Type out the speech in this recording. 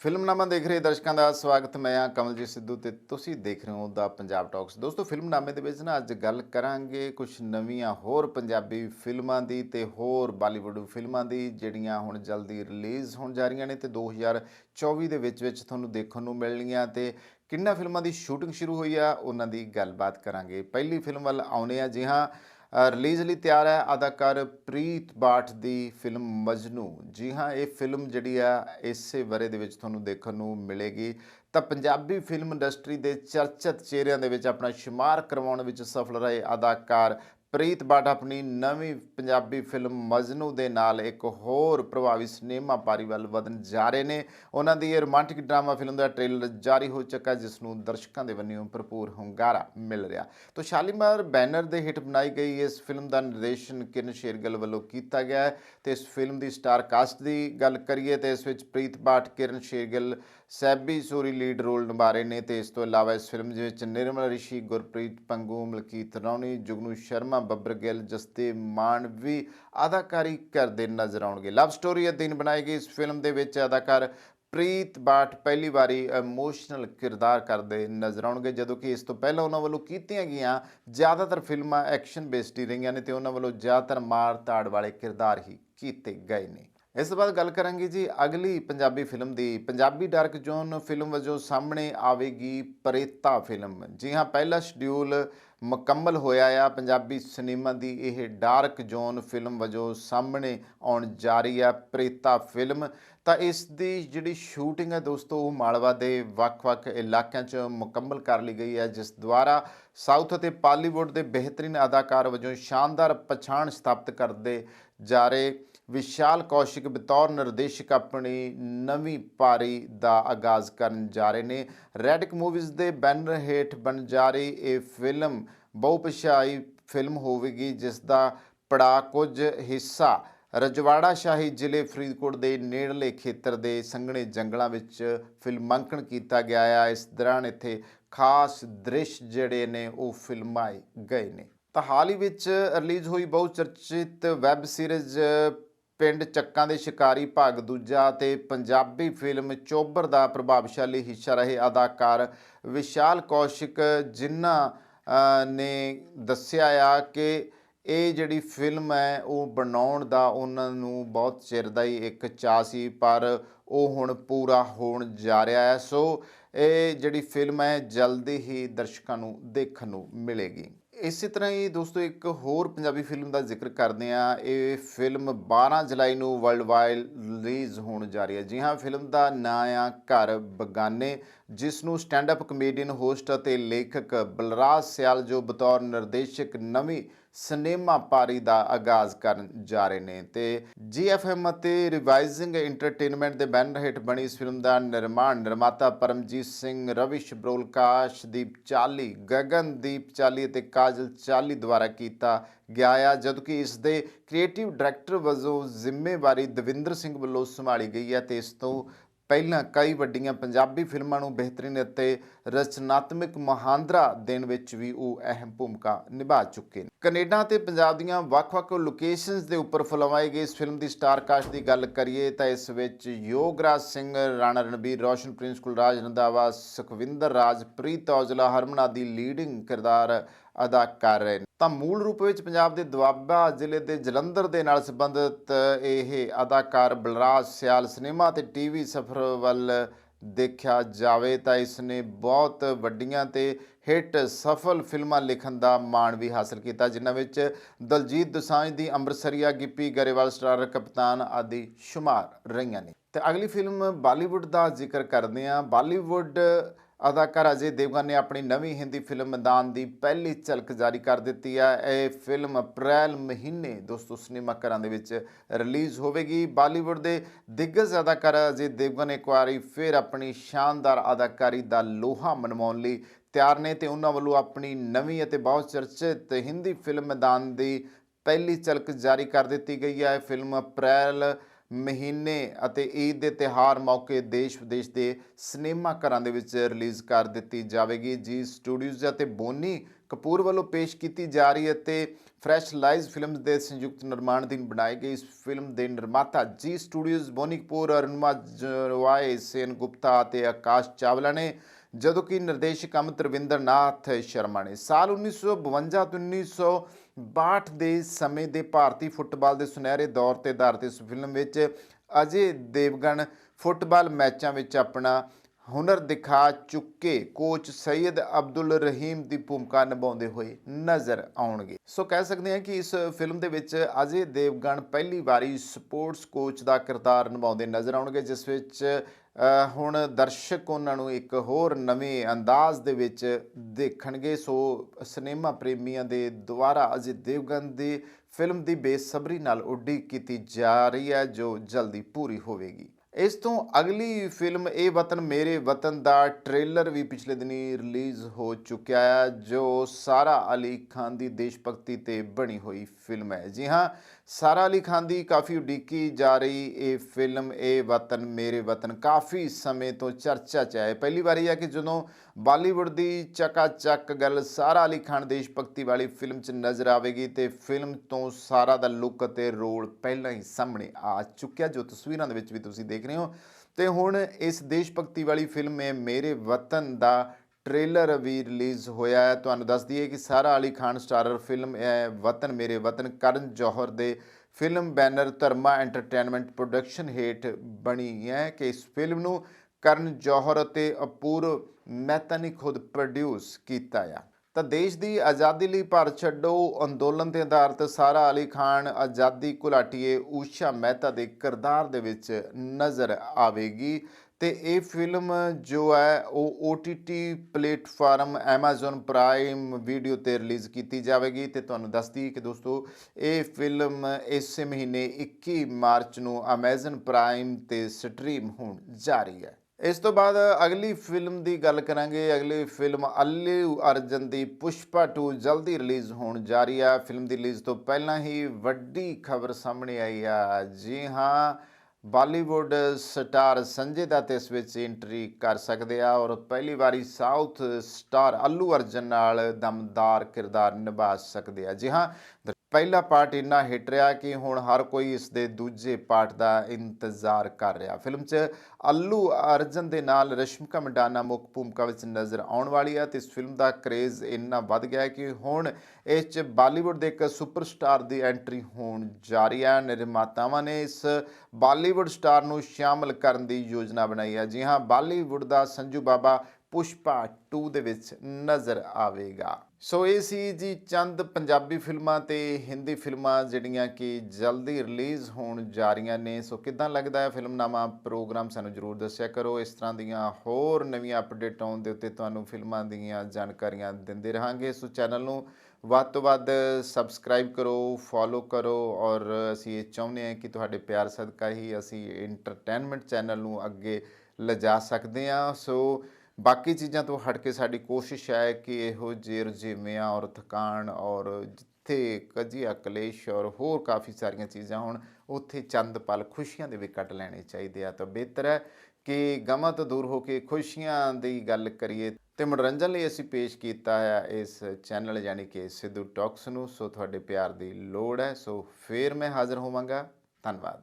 ਫਿਲਮਨਾਮਾ ਦੇਖ ਰਹੇ ਦਰਸ਼ਕਾਂ ਦਾ ਸਵਾਗਤ, ਮੈਂ ਹਾਂ ਕਮਲਜੀਤ ਸਿੱਧੂ ਤੇ ਤੁਸੀਂ ਦੇਖ ਰਹੇ ਹੋ ਦਾ ਪੰਜਾਬ ਟਾਕਸ। ਦੋਸਤੋ, ਫਿਲਮਨਾਮੇ ਦੇ ਵਿੱਚ ਨਾ ਅੱਜ ਗੱਲ ਕਰਾਂਗੇ ਕੁਝ ਨਵੀਆਂ ਹੋਰ ਪੰਜਾਬੀ ਫਿਲਮਾਂ ਦੀ ਤੇ ਹੋਰ ਬਾਲੀਵੁੱਡ ਫਿਲਮਾਂ ਦੀ, ਜਿਹੜੀਆਂ ਹੁਣ ਜਲਦੀ ਰਿਲੀਜ਼ ਹੋਣ ਜਾ ਰਹੀਆਂ ਨੇ ਤੇ 2024 ਦੇ ਵਿੱਚ ਵਿੱਚ ਤੁਹਾਨੂੰ ਦੇਖਣ ਨੂੰ ਮਿਲਣਗੀਆਂ ਤੇ ਕਿੰਨਾ ਫਿਲਮਾਂ ਦੀ ਸ਼ੂਟਿੰਗ ਸ਼ੁਰੂ ਹੋਈ ਆ, ਉਹਨਾਂ ਦੀ ਗੱਲਬਾਤ ਕਰਾਂਗੇ। ਪਹਿਲੀ ਫਿਲਮ ਵੱਲ ਆਉਨੇ ਆ ਜੀ ਹਾਂ ਰਿਲੀਜ਼ ਲਈ ਤਿਆਰ ਹੈ ਅਦਾਕਾਰ ਪ੍ਰੀਤ ਬਾਠ ਦੀ ਫਿਲਮ ਮਜਨੂ। ਜੀ ਹਾਂ, ਇਹ ਫਿਲਮ ਜਿਹੜੀ ਆ, ਇਸੇ ਵਰੇ ਦੇ ਵਿੱਚ ਤੁਹਾਨੂੰ ਦੇਖਣ ਨੂੰ ਮਿਲੇਗੀ। ਤਾਂ ਪੰਜਾਬੀ ਫਿਲਮ ਇੰਡਸਟਰੀ ਦੇ ਚਰਚਿਤ ਚਿਹਰਿਆਂ ਦੇ ਵਿੱਚ ਆਪਣਾ ਸ਼ੁਮਾਰ ਕਰਵਾਉਣ ਵਿੱਚ ਸਫਲ ਰਹੇ ਅਦਾਕਾਰ ਪ੍ਰੀਤ ਬਾਠ ਆਪਣੀ ਨਵੀਂ ਪੰਜਾਬੀ ਫਿਲਮ ਮਜਨੂ ਦੇ ਨਾਲ ਇੱਕ ਹੋਰ ਪ੍ਰਭਾਵੀ ਸਿਨੇਮਾ ਪਾਰੀ ਵੱਲ ਵਧਣ ਜਾ ਰਹੇ ਨੇ। ਉਹਨਾਂ ਦੀ ਇਹ ਰੋਮਾਂਟਿਕ ਡਰਾਮਾ ਫਿਲਮ ਦਾ ਟ੍ਰੇਲਰ ਜਾਰੀ ਹੋ ਚੁੱਕਾ ਜਿਸ ਨੂੰ ਦਰਸ਼ਕਾਂ ਦੇ ਵੱਲੋਂ ਭਰਪੂਰ ਹੁੰਗਾਰਾ ਮਿਲ ਰਿਹਾ। ਤੋਂ ਸ਼ਾਲੀਮਾਰ ਬੈਨਰ ਦੇ ਹਿੱਟ ਬਣਾਈ ਗਈ ਇਸ ਫਿਲਮ ਦਾ ਨਿਰਦੇਸ਼ਨ ਕਿਰਨ ਸ਼ੇਰਗਲ ਵੱਲੋਂ ਕੀਤਾ ਗਿਆ ਹੈ। ਤੇ ਇਸ ਫਿਲਮ ਦੀ ਸਟਾਰ ਕਾਸਟ ਦੀ ਗੱਲ ਕਰੀਏ, ਤੇ ਇਸ ਵਿੱਚ ਪ੍ਰੀਤ ਬਾਠ ਕਿਰਨ ਸ਼ੇਰਗਲ ਸੈਬੀ ਸੂਰੀ ਲੀਡ ਰੋਲ ਨਿਭਾ ਰਹੇ ਨੇ ਤੇ ਇਸ ਤੋਂ ਇਲਾਵਾ ਇਸ ਫਿਲਮ ਦੇ ਵਿੱਚ ਨਿਰਮਲ ਰਿਸ਼ੀ, ਗੁਰਪ੍ਰੀਤ ਪੰਗੂ, ਮਲਕੀਤ ਰੌਣੀ, ਜੁਗਨੂ ਸ਼ਰਮਾ, ਬੱਬਰ ਗਿੱਲ, ਜਸਤੇ ਮਾਨ ਵੀ ਅਦਾਕਾਰੀ ਕਰਦੇ ਨਜ਼ਰ ਆਉਣਗੇ। ਲਵ ਸਟੋਰੀ ਅਧੀਨ ਬਣਾਈ ਗਈ। ਇਸ ਫਿਲਮ ਦੇ ਵਿੱਚ ਅਦਾਕਾਰ ਪ੍ਰੀਤ ਬਾਠ ਪਹਿਲੀ ਵਾਰੀ ਇਮੋਸ਼ਨਲ ਕਿਰਦਾਰ ਕਰਦੇ ਨਜ਼ਰ ਆਉਣਗੇ, ਜਦੋਂ ਕਿ ਇਸ ਤੋਂ ਪਹਿਲਾਂ ਉਹਨਾਂ ਵੱਲੋਂ ਕੀਤੀਆਂ ਗਈਆਂ ਜ਼ਿਆਦਾਤਰ ਫਿਲਮਾਂ ਐਕਸ਼ਨ ਬੇਸਡ ਹੀ ਰਹੀਆਂ ਨੇ ਤੇ ਉਹਨਾਂ ਵੱਲੋਂ ਜ਼ਿਆਦਾਤਰ ਮਾਰ ਤਾੜ ਵਾਲੇ ਕਿਰਦਾਰ ਹੀ ਕੀਤੇ ਗਏ ਨੇ। ਇਸ ਤੋਂ ਬਾਅਦ ਗੱਲ ਕਰਾਂਗੇ ਜੀ ਅਗਲੀ ਪੰਜਾਬੀ ਫਿਲਮ ਦੀ। ਪੰਜਾਬੀ ਡਾਰਕ ਜ਼ੋਨ ਫਿਲਮ ਵਜੋਂ ਸਾਹਮਣੇ ਆਵੇਗੀ ਪ੍ਰੇਤਾ ਫਿਲਮ। ਜੀ ਹਾਂ, ਪਹਿਲਾ ਸ਼ਡਿਊਲ ਮੁਕੰਮਲ ਹੋਇਆ ਆ। ਪੰਜਾਬੀ ਸਿਨੇਮਾ ਦੀ ਇਹ ਡਾਰਕ ਜ਼ੋਨ ਫਿਲਮ ਵਜੋਂ ਸਾਹਮਣੇ ਆਉਣ ਜਾ ਰਹੀ ਆ ਪ੍ਰੇਤਾ ਫਿਲਮ। ਤਾਂ ਇਸ ਦੀ ਜਿਹੜੀ ਸ਼ੂਟਿੰਗ ਹੈ ਦੋਸਤੋ, ਉਹ ਮਾਲਵਾ ਦੇ ਵੱਖ-ਵੱਖ ਇਲਾਕਿਆਂ 'ਚ ਮੁਕੰਮਲ ਕਰ ਲਈ ਗਈ ਹੈ। ਜਿਸ ਦੁਆਰਾ ਸਾਊਥ ਅਤੇ ਪਾਲੀਵੁੱਡ ਦੇ ਬਿਹਤਰੀਨ ਅਦਾਕਾਰ ਵਜੋਂ ਸ਼ਾਨਦਾਰ ਪਛਾਣ ਸਥਾਪਿਤ ਕਰਦੇ ਜਾ ਰਹੇ ਵਿਸ਼ਾਲ ਕੌਸ਼ਿਕ ਬਤੌਰ ਨਿਰਦੇਸ਼ਕ ਆਪਣੀ ਨਵੀਂ ਪਾਰੀ ਦਾ ਆਗਾਜ਼ ਕਰਨ ਜਾ ਰਹੇ ਨੇ। ਰੈਡਿਕ ਮੂਵੀਜ਼ ਦੇ ਬੈਨਰ ਹੇਠ ਬਣ ਜਾ ਰਹੀ ਇਹ ਫਿਲਮ ਬਹੁਪਿਸ਼ਾਈ ਫਿਲਮ ਹੋਵੇਗੀ, ਜਿਸ ਦਾ ਪੜਾ ਕੁਝ ਹਿੱਸਾ ਰਜਵਾੜਾ ਸ਼ਾਹੀ ਜ਼ਿਲ੍ਹੇ ਫਰੀਦਕੋਟ ਦੇ ਨੇੜਲੇ ਖੇਤਰ ਦੇ ਸੰਘਣੇ ਜੰਗਲਾਂ ਵਿੱਚ ਫਿਲਮਾਂਕਣ ਕੀਤਾ ਗਿਆ ਆ। ਇਸ ਦੌਰਾਨ ਇੱਥੇ ਖਾਸ ਦ੍ਰਿਸ਼ ਜਿਹੜੇ ਨੇ ਉਹ ਫਿਲਮਾਏ ਗਏ ਨੇ। ਤਾਂ ਹਾਲ ਹੀ ਵਿੱਚ ਰਿਲੀਜ਼ ਹੋਈ ਬਹੁ ਚਰਚਿਤ ਵੈਬ ਸੀਰੀਜ਼ ਪਿੰਡ ਚੱਕਾਂ ਦੇ ਸ਼ਿਕਾਰੀ ਭਾਗ ਦੂਜਾ ਤੇ ਪੰਜਾਬੀ ਫਿਲਮ ਚੋਬਰ ਦਾ ਪ੍ਰਭਾਵਸ਼ਾਲੀ ਹਿੱਸਾ ਰਹੇ ਅਦਾਕਾਰ ਵਿਸ਼ਾਲ ਕੌਸ਼ਿਕ, ਜਿਨ੍ਹਾਂ ਨੇ ਦੱਸਿਆ ਆ ਕਿ ਇਹ ਜਿਹੜੀ ਫਿਲਮ ਹੈ, ਉਹ ਬਣਾਉਣ ਦਾ ਉਹਨਾਂ ਨੂੰ ਬਹੁਤ ਚਿਰ ਦਾ ਹੀ ਇੱਕ ਚਾਅ ਸੀ, ਪਰ ਉਹ ਹੁਣ ਪੂਰਾ ਹੋਣ ਜਾ ਰਿਹਾ ਹੈ। ਸੋ ਇਹ ਜਿਹੜੀ ਫਿਲਮ ਹੈ, ਜਲਦੀ ਹੀ ਦਰਸ਼ਕਾਂ ਨੂੰ ਦੇਖਣ ਨੂੰ ਮਿਲੇਗੀ। ਇਸੇ ਤਰ੍ਹਾਂ ਹੀ ਦੋਸਤੋ, ਇੱਕ ਹੋਰ ਪੰਜਾਬੀ ਫਿਲਮ ਦਾ ਜ਼ਿਕਰ ਕਰਦੇ ਆ ਇਹ ਫਿਲਮ 12 ਜੁਲਾਈ ਨੂੰ ਵਰਲਡ ਵਾਈਡ ਰਿਲੀਜ਼ ਹੋਣ ਜਾ ਰਹੀ ਹੈ। ਜੀ ਹਾਂ, ਫਿਲਮ ਦਾ ਨਾਂ ਆ ਘਰ ਬਗਾਨੇ, ਜਿਸ ਨੂੰ ਸਟੈਂਡ ਅਪ ਕਮੇਡੀਅਨ ਹੋਸਟ ਅਤੇ ਲੇਖਕ ਬਲਰਾਜ ਸਿਆਲ, ਜੋ ਬਤੌਰ ਨਿਰਦੇਸ਼ਕ ਨਵੀਂ ਸਿਨੇਮਾ ਪਾਰੀ ਦਾ ਆਗਾਜ਼ ਕਰਨ ਜਾ ਰਹੇ ਨੇ ਤੇ ਜੀਐਫਐਮ ਅਤੇ ਰਿਵਾਈਜ਼ਿੰਗ ਐਂਟਰਟੇਨਮੈਂਟ ਦੇ ਬੈਨਰ ਹੇਠ ਬਣੀ ਇਸ ਫਿਲਮ ਦਾ ਨਿਰਮਾਣ ਨਿਰਮਾਤਾ ਪਰਮਜੀਤ ਸਿੰਘ, ਰਵਿਸ਼ ਬਰੋਲਕਾਸ਼ਦੀਪ ਚਾਲੀ, ਗਗਨਦੀਪ ਚਾਲੀ ਅਤੇ ਕਾਜਲ ਚਾਲੀ ਦੁਆਰਾ ਕੀਤਾ ਗਿਆ ਆ ਜਦੋਂ ਕਿ ਇਸ ਦੇ ਕ੍ਰੀਏਟਿਵ ਡਾਇਰੈਕਟਰ ਵਜੋਂ ਜ਼ਿੰਮੇਵਾਰੀ ਦਵਿੰਦਰ ਸਿੰਘ ਵੱਲੋਂ ਸੰਭਾਲੀ ਗਈ ਹੈ ਤੇ ਇਸ ਤੋਂ ਪਹਿਲਾਂ ਕਈ ਵੱਡੀਆਂ ਪੰਜਾਬੀ ਫਿਲਮਾਂ ਨੂੰ ਬਿਹਤਰੀਨ ਅਤੇ ਰਚਨਾਤਮਕ ਮਹਾਂਦਰਾ ਦੇਣ ਵਿੱਚ ਵੀ ਉਹ ਅਹਿਮ ਭੂਮਿਕਾ ਨਿਭਾ ਚੁੱਕੇ ਨੇ। ਕੈਨੇਡਾ ਤੇ ਪੰਜਾਬ ਦੀਆਂ ਵੱਖ-ਵੱਖ ਲੋਕੇਸ਼ਨਸ ਦੇ ਉੱਪਰ ਫਿਲਮਾਈ ਗਈ ਇਸ ਫਿਲਮ ਦੀ ਸਟਾਰ ਕਾਸਟ ਦੀ ਗੱਲ ਕਰੀਏ ਤਾਂ ਇਸ ਵਿੱਚ ਯੋਗਰਾਜ ਸਿੰਘ, ਰਾਣਾ ਰਣਬੀਰ ਰੋਸ਼ਨ, ਪ੍ਰਿੰਸ ਕੁਲਰਾਜ ਰੰਧਾਵਾ, ਸੁਖਵਿੰਦਰ ਰਾਜ, ਪ੍ਰੀਤ ਔਜਲਾ, ਹਰਮਨ ਆਦਿ ਲੀਡਿੰਗ ਕਿਰਦਾਰ ਅਦਾ ਕਰ ਰਹੇ ਨੇ। ਤਾਂ ਮੂਲ ਰੂਪ ਵਿੱਚ ਪੰਜਾਬ ਦੇ ਦੁਆਬਾ ਜ਼ਿਲ੍ਹੇ ਦੇ ਜਲੰਧਰ ਦੇ ਨਾਲ ਸੰਬੰਧਿਤ ਇਹ ਅਦਾਕਾਰ ਬਲਰਾਜ ਸਿਆਲ ਸਿਨੇਮਾ ਤੇ ਟੀਵੀ ਸਫ਼ਰ ਵੱਲ ਦੇਖਿਆ ਜਾਵੇ ਤਾਂ ਇਸ ਨੇ ਬਹੁਤ ਵੱਡੀਆਂ ਤੇ ਹਿੱਟ ਸਫਲ ਫਿਲਮਾਂ ਲਿਖਣ ਦਾ ਮਾਣ ਵੀ ਹਾਸਲ ਕੀਤਾ, ਜਿਨ੍ਹਾਂ ਵਿੱਚ ਦਲਜੀਤ ਦੁਸਾਂਝ ਦੀ ਅੰਮ੍ਰਿਤਸਰੀਆ, ਗਿੱਪੀ ਗਰੇਵਾਲ ਸਟਾਰ ਕਪਤਾਨ ਆਦਿ ਸ਼ੁਮਾਰ ਰਹੀਆਂ ਨੇ। ਤੇ ਅਗਲੀ ਫਿਲਮ ਬਾਲੀਵੁੱਡ ਦਾ ਜ਼ਿਕਰ ਕਰਦੇ ਹਾਂ। ਬਾਲੀਵੁੱਡ ਅਦਾਕਾਰ ਅਜੇ ਦੇਵਗਨ ਨੇ ਆਪਣੀ ਨਵੀਂ ਹਿੰਦੀ ਫਿਲਮ ਮੈਦਾਨ ਦੀ ਪਹਿਲੀ ਝਲਕ ਜਾਰੀ ਕਰ ਦਿੱਤੀ ਹੈ। ਇਹ ਫਿਲਮ ਅਪ੍ਰੈਲ ਮਹੀਨੇ ਦੋਸਤੋ ਸਿਨੇਮਾ ਘਰਾਂ ਦੇ ਵਿੱਚ ਰਿਲੀਜ਼ ਹੋਵੇਗੀ। ਬਾਲੀਵੁੱਡ ਦੇ ਦਿੱਗਜ ਅਦਾਕਾਰ ਅਜੇ ਦੇਵਗਨ ਇੱਕ ਵਾਰੀ ਫਿਰ ਆਪਣੀ ਸ਼ਾਨਦਾਰ ਅਦਾਕਾਰੀ ਦਾ ਲੋਹਾ ਮਨਵਾਉਣ ਲਈ ਤਿਆਰ ਨੇ ਤੇ ਉਹਨਾਂ ਵੱਲੋਂ ਆਪਣੀ ਨਵੀਂ ਅਤੇ ਬਹੁਤ ਚਰਚਿਤ ਹਿੰਦੀ ਫਿਲਮ ਮੈਦਾਨ ਦੀ ਪਹਿਲੀ ਝਲਕ ਜਾਰੀ ਕਰ ਦਿੱਤੀ ਗਈ ਹੈ। ਇਹ ਫਿਲਮ ਅਪ੍ਰੈਲ ਮਹੀਨੇ ਅਤੇ ਈਦ ਦੇ ਤਿਹਾਰ ਮੌਕੇ ਦੇਸ਼ ਵਿਦੇਸ਼ ਦੇ ਸਿਨੇਮਾ ਘਰਾਂ ਦੇ ਵਿੱਚ ਰਿਲੀਜ਼ ਕਰ ਦਿੱਤੀ ਜਾਵੇਗੀ। ਜੀ ਸਟੂਡੀਓਜ਼ ਅਤੇ ਬੋਨੀ ਕਪੂਰ ਵੱਲੋਂ ਪੇਸ਼ ਕੀਤੀ ਜਾ ਰਹੀ ਹੈ ਤੇ ਫਰੈਸ਼ ਲਾਈਜ਼ ਫਿਲਮਸ ਦੇ ਸੰਯੁਕਤ ਨਿਰਮਾਣ ਅਧੀਨ ਬਣਾਈ ਗਈ ਇਸ ਫਿਲਮ ਦੇ ਨਿਰਮਾਤਾ ਜੀ ਸਟੂਡੀਓਜ਼ ਬੋਨੀ ਕਪੂਰ, ਅਰੁਣਮਾ ਜਵਾਏ ਸੇਨ ਗੁਪਤਾ ਅਤੇ ਆਕਾਸ਼ ਚਾਵਲਾ ਨੇ, ਜਦੋਂ ਕਿ ਨਿਰਦੇਸ਼ਕ ਅਮਿਤ ਰਵਿੰਦਰ ਨਾਥ ਸ਼ਰਮਾ ਨੇ। ਸਾਲ 1952 ਤੋਂ 1962 ਦੇ ਸਮੇਂ ਦੇ ਭਾਰਤੀ ਫੁੱਟਬਾਲ ਦੇ ਸੁਨਹਿਰੇ ਦੌਰ ਤੇ ਆਧਾਰਿਤ ਇਸ ਫਿਲਮ ਵਿੱਚ ਅਜੇ ਦੇਵਗਨ ਫੁੱਟਬਾਲ ਮੈਚਾਂ ਵਿੱਚ ਆਪਣਾ ਹੁਨਰ ਦਿਖਾ ਚੁੱਕੇ ਕੋਚ ਸੈਯਦ ਅਬਦੁਲ ਰਹੀਮ ਦੀ ਭੂਮਿਕਾ ਨਿਭਾਉਂਦੇ ਹੋਏ ਨਜ਼ਰ ਆਉਣਗੇ। ਸੋ ਕਹਿ ਸਕਦੇ ਹਾਂ ਕਿ ਇਸ ਫਿਲਮ ਦੇ ਵਿੱਚ ਅਜੇ ਦੇਵਗਨ ਪਹਿਲੀ ਵਾਰੀ ਸਪੋਰਟਸ ਕੋਚ ਦਾ ਕਿਰਦਾਰ ਨਿਭਾਉਂਦੇ ਨਜ਼ਰ ਆਉਣਗੇ, ਜਿਸ ਵਿੱਚ ਹੁਣ ਦਰਸ਼ਕ ਉਹਨਾਂ ਨੂੰ ਇੱਕ ਹੋਰ ਨਵੇਂ ਅੰਦਾਜ਼ ਦੇ ਵਿੱਚ ਦੇਖਣਗੇ। ਸੋ ਸਿਨੇਮਾ ਪ੍ਰੇਮੀਆਂ ਦੇ ਦੁਆਰਾ ਅਜੇ ਦੇਵਗਨ ਦੀ ਫਿਲਮ ਦੀ ਬੇਸਬਰੀ ਨਾਲ ਉਡੀਕ ਕੀਤੀ ਜਾ ਰਹੀ ਹੈ, ਜੋ ਜਲਦੀ ਪੂਰੀ ਹੋਵੇਗੀ। ਇਸ ਤੋਂ ਅਗਲੀ ਫਿਲਮ ਇਹ ਵਤਨ ਮੇਰੇ ਵਤਨ ਦਾ ਟ੍ਰੇਲਰ ਵੀ ਪਿਛਲੇ ਦਿਨੀ ਰਿਲੀਜ਼ ਹੋ ਚੁੱਕਿਆ ਹੈ, ਜੋ ਸਾਰਾ ਅਲੀ ਖਾਨ ਦੀ ਦੇਸ਼ ਭਗਤੀ ਤੇ ਬਣੀ ਹੋਈ ਫਿਲਮ ਹੈ। ਜੀ ਹਾਂ ਸਾਰਾ ਅਲੀ ਖਾਨ ਦੀ ਕਾਫੀ ਉਡੀਕੀ ਜਾ ਰਹੀ ਇਹ ਫਿਲਮ ਇਹ ਵਤਨ ਮੇਰੇ ਵਤਨ ਕਾਫੀ ਸਮੇਂ ਤੋਂ ਚਰਚਾ 'ਚ ਹੈ ਪਹਿਲੀ ਵਾਰੀ ਹੈ ਕਿ ਜਦੋਂ ਬਾਲੀਵੁੱਡ ਦੀ ਚਕਾਚੱਕ ਗੱਲ ਸਾਰਾ ਅਲੀ ਖਾਨ ਦੇਸ਼ ਭਗਤੀ ਵਾਲੀ ਫਿਲਮ 'ਚ ਨਜ਼ਰ ਆਵੇਗੀ ਤੇ ਫਿਲਮ ਤੋਂ ਸਾਰਾ ਦਾ ਲੁੱਕ ਅਤੇ ਰੋਲ ਪਹਿਲਾਂ ਹੀ ਸਾਹਮਣੇ ਆ ਚੁੱਕਿਆ ਜੋ ਤਸਵੀਰਾਂ ਦੇ ਵਿੱਚ ਵੀ ਤੁਸੀਂ ਦੇਖ ਰਹੇ ਹੋ ਤੇ ਹੁਣ ਇਸ ਦੇਸ਼ ਭਗਤੀ ਵਾਲੀ ਫਿਲਮ ਹੈ ਮੇਰੇ ਵਤਨ ਦਾ ਟ੍ਰੇਲਰ ਵੀ ਰਿਲੀਜ਼ ਹੋਇਆ ਹੈ। ਤੁਹਾਨੂੰ ਦੱਸ ਦਈਏ ਕਿ ਸਾਰਾ ਅਲੀ ਖਾਨ ਸਟਾਰਰ ਫਿਲਮ ਹੈ, ਵਤਨ ਮੇਰੇ ਵਤਨ, ਕਰਨ ਜੋਹਰ ਦੇ film banner Dharma Entertainment production ਹੇਠ ਬਣੀ ਹੈ ਕਿ ਇਸ ਫਿਲਮ ਨੂੰ ਕਰਨ ਜੋਹਰ ਅਤੇ ਅਪੂਰਵ ਮਹਿਤਾ ਨੇ ਖੁਦ ਪ੍ਰੋਡਿਊਸ ਕੀਤਾ ਆ। ਤਾਂ ਦੇਸ਼ ਦੀ ਆਜ਼ਾਦੀ ਲਈ ਭਾਰਤ ਛੱਡੋ, ਅੰਦੋਲਨ ਤੇ ਆਧਾਰਿਤ ਸਾਰਾ ਅਲੀ ਖਾਨ ਆਜ਼ਾਦੀ ਘੁਲਾਟੀਏ ਊਸ਼ਾ ਮਹਿਤਾ ਦੇ ਕਿਰਦਾਰ ਦੇ ਵਿੱਚ ਨਜ਼ਰ ਆਵੇਗੀ। ਤੇ ਇਹ ਫਿਲਮ ਜੋ ਹੈ, ਉਹ OTT platform Amazon Prime Video ਤੇ ਰਿਲੀਜ਼ ਕੀਤੀ ਜਾਵੇਗੀ ਤੇ ਤੁਹਾਨੂੰ ਦੱਸਦੀ ਕਿ ਦੋਸਤੋ, ਇਹ ਫਿਲਮ ਇਸੇ ਮਹੀਨੇ 21 ਮਾਰਚ ਨੂੰ Amazon ਪ੍ਰਾਈਮ ਤੇ ਸਟ੍ਰੀਮ ਹੋਣ ਜਾ ਰਹੀ ਹੈ। ਇਸ ਤੋਂ ਬਾਅਦ ਅਗਲੀ ਫਿਲਮ ਦੀ ਗੱਲ ਕਰਾਂਗੇ। ਅਗਲੀ ਫਿਲਮ ਅੱਲੂ ਅਰਜਨ ਦੀ ਪੁਸ਼ਪਾ 2 ਜਲਦੀ ਰਿਲੀਜ਼ ਹੋਣ ਜਾ ਰਹੀ ਹੈ। ਫਿਲਮ ਦੀ ਰਿਲੀਜ਼ ਤੋਂ ਪਹਿਲਾਂ ਹੀ ਵੱਡੀ ਖਬਰ ਸਾਹਮਣੇ ਆਈ ਆ ਜੀ ਹਾਂ ਬਾਲੀਵੁੱਡ ਸਟਾਰ ਸੰਜੇ ਦੱਤ ਇਸ ਵਿੱਚ ਐਂਟਰੀ ਕਰ ਸਕਦੇ ਆ ਔਰ ਪਹਿਲੀ ਵਾਰੀ ਸਾਊਥ ਸਟਾਰ ਅੱਲੂ ਅਰਜਨ ਨਾਲ ਦਮਦਾਰ ਕਿਰਦਾਰ ਨਿਭਾ ਸਕਦੇ ਆ। ਜੀ ਹਾਂ ਦ- ਪਹਿਲਾ ਪਾਰਟ ਇੰਨਾ ਹਿੱਟ ਰਿਹਾ ਕਿ ਹੁਣ ਹਰ ਕੋਈ ਇਸ ਦੇ ਦੂਜੇ ਪਾਰਟ ਦਾ ਇੰਤਜ਼ਾਰ ਕਰ ਰਿਹਾ। ਫਿਲਮ 'ਚ ਅੱਲੂ ਅਰਜਨ ਦੇ ਨਾਲ ਰਸ਼ਮਿਕਾ ਮੰਡਾਨਾ ਮੁੱਖ ਭੂਮਿਕਾ ਵਿੱਚ ਨਜ਼ਰ ਆਉਣ ਵਾਲੀ ਹੈ ਤੇ ਇਸ ਫਿਲਮ ਦਾ ਕ੍ਰੇਜ਼ ਇੰਨਾ ਵੱਧ ਗਿਆ ਕਿ ਹੁਣ ਇਸ 'ਚ ਬਾਲੀਵੁੱਡ ਦੇ ਇੱਕ ਸੁਪਰਸਟਾਰ ਦੀ ਐਂਟਰੀ ਹੋਣ ਜਾ ਰਹੀ ਹੈ। ਨਿਰਮਾਤਾਵਾਂ ਨੇ ਇਸ ਬਾਲੀਵੁੱਡ ਸਟਾਰ ਨੂੰ ਸ਼ਾਮਲ ਕਰਨ ਦੀ ਯੋਜਨਾ ਬਣਾਈ ਹੈ। ਜੀ ਹਾਂ, ਬਾਲੀਵੁੱਡ ਦਾ ਸੰਜੂ ਬਾਬਾ ਪੁਸ਼ਪਾ 2 ਦੇ ਵਿੱਚ ਨਜ਼ਰ ਆਵੇਗਾ। ਸੋ ਇਹ ਸੀ ਜੀ ਚੰਦ, ਪੰਜਾਬੀ ਫਿਲਮਾਂ ਤੇ ਹਿੰਦੀ ਫਿਲਮਾਂ ਜਿਹੜੀਆਂ ਕਿ ਜਲਦੀ ਰਿਲੀਜ਼ ਹੋਣ ਜਾ ਰਹੀਆਂ ਨੇ। ਸੋ ਕਿਦਾਂ ਲੱਗਦਾ ਹੈ ਫਿਲਮਨਾਮਾ ਪ੍ਰੋਗਰਾਮ ਸਾਨੂੰ ਜਰੂਰ ਦੱਸਿਆ ਕਰੋ। ਇਸ ਤਰ੍ਹਾਂ ਦੀਆਂ ਹੋਰ ਨਵੀਆਂ ਅਪਡੇਟ ਆਉਣ ਦੇ ਉੱਤੇ ਤੁਹਾਨੂੰ ਫਿਲਮਾਂ ਦੀਆਂ ਜਾਣਕਾਰੀਆਂ ਦਿੰਦੇ ਰਹਾਂਗੇ। ਸੋ ਚੈਨਲ ਨੂੰ ਵੱਧ ਤੋਂ ਵੱਧ ਸਬਸਕ੍ਰਾਈਬ ਕਰੋ, ਫੋਲੋ ਕਰੋ ਔਰ ਅਸੀਂ ਇਹ ਚਾਹੁੰਦੇ ਹਾਂ ਕਿ ਤੁਹਾਡੇ ਪਿਆਰ ਸਦਕਾ ਹੀ ਅਸੀਂ ਐਂਟਰਟੇਨਮੈਂਟ ਚੈਨਲ ਨੂੰ ਅੱਗੇ ਲਿਜਾ ਸਕਦੇ ਹਾਂ। ਸੋ ਬਾਕੀ ਚੀਜ਼ਾਂ ਤੋਂ ਹਟ ਕੇ ਸਾਡੀ ਕੋਸ਼ਿਸ਼ ਹੈ ਕਿ ਇਹੋ ਜਿਹੇ ਰੁਝੇਵਿਆਂ ਔਰ ਥਕਾਨ ਔਰ ਜਿੱਥੇ ਕਜੀਆ ਕਲੇਸ਼ ਔਰ ਹੋਰ ਕਾਫੀ ਸਾਰੀਆਂ ਚੀਜ਼ਾਂ ਹੋਣ, ਉੱਥੇ ਚੰਦ ਪਲ ਖੁਸ਼ੀਆਂ ਦੇ ਵੀ ਕੱਟ ਲੈਣੇ ਚਾਹੀਦੇ ਆ। ਤਾਂ ਬਿਹਤਰ ਹੈ ਕਿ ਗਮਾਂ ਤੋਂ ਦੂਰ ਹੋ ਕੇ ਖੁਸ਼ੀਆਂ ਦੀ ਗੱਲ ਕਰੀਏ ਤੇ ਮਨੋਰੰਜਨ ਲਈ ਅਸੀਂ ਪੇਸ਼ ਕੀਤਾ ਹੈ ਇਸ ਚੈਨਲ ਯਾਨੀ ਕਿ ਸਿੱਧੂ ਟਾਕਸ ਨੂੰ। ਸੋ ਤੁਹਾਡੇ ਪਿਆਰ ਦੀ ਲੋੜ ਹੈ। ਸੋ ਫੇਰ ਮੈਂ ਹਾਜ਼ਰ ਹੋਵਾਂਗਾ। ਧੰਨਵਾਦ।